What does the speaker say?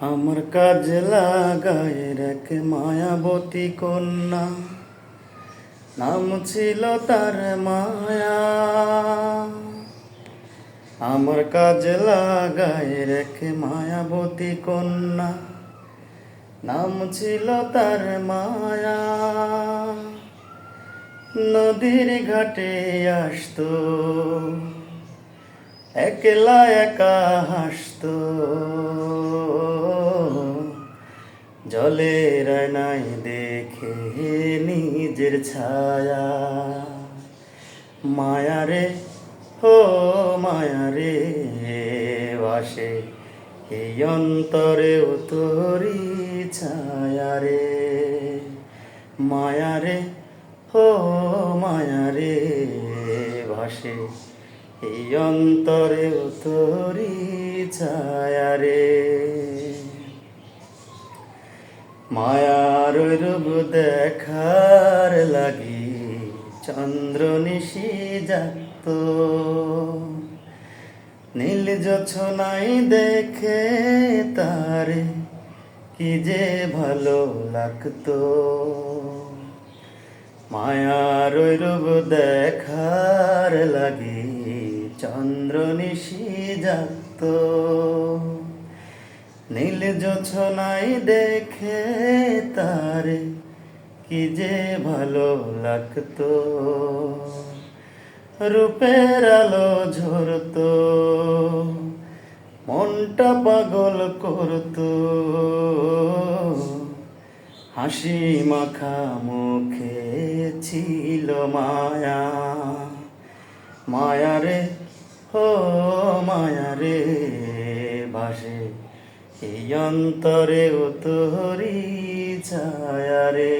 আমার কাজে লাগায় রেখে মায়াবতী কন্যা। নাম ছিল তার মায়া। আমার কাজে লাগায় রেখে মায়াবতী কন্যা। নাম ছিল তার মায়া। নদীর ঘাটে আসতো, একলা একা হাসতো। জলের নাই দেখে নিজের ছায়া। মায়ারে ও মায়ারে বাসে এই অন্তরে তোরি ছায়ারে মায়ারে ও মায়ারে ভাসে এই অন্তরে তোরি ছায়ারে মায়ার রূপ দেখার লাগি চন্দ্র নিশি যাত নীল নাই দেখে তারে কি যে ভালো লাগতো। মায়ার রূপ দেখার লাগি চন্দ্র নিশি যাত নীল নাই দেখে তারে কি যে ভালো লাগতো। রূপের আলো ঝরতো, মনটা পাগল করতো। হাসি মাখা মুখে ছিল মায়া। মায়ারে ও মায়ারে ভাসে এই অন্তরে তোরি ছায়ারে